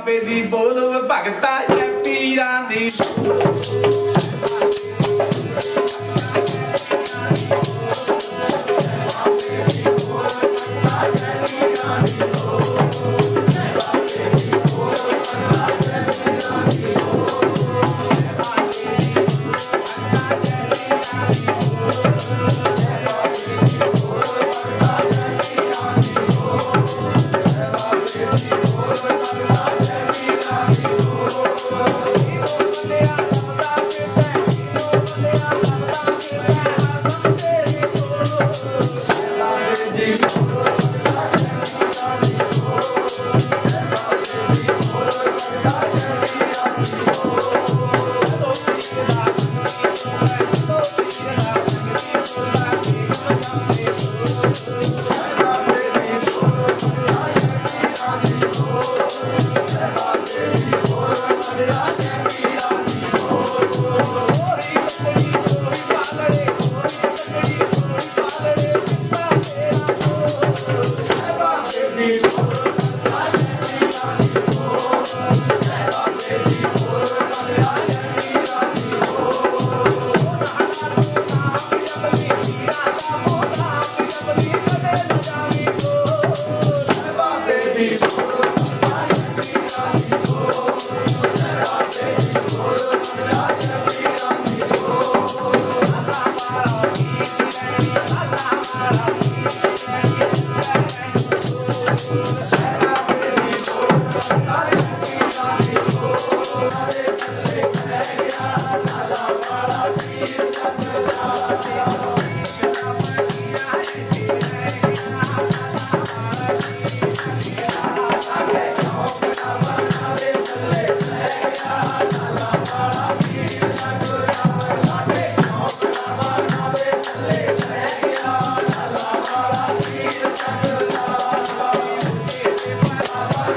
ਬਾਬੇ ਦੀ ਬੋਲ ਭਗਤਾ ਜੱਟੀ ਰਾਂਦੀ Thank you.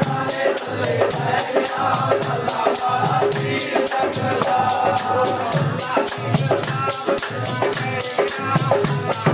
Thank you.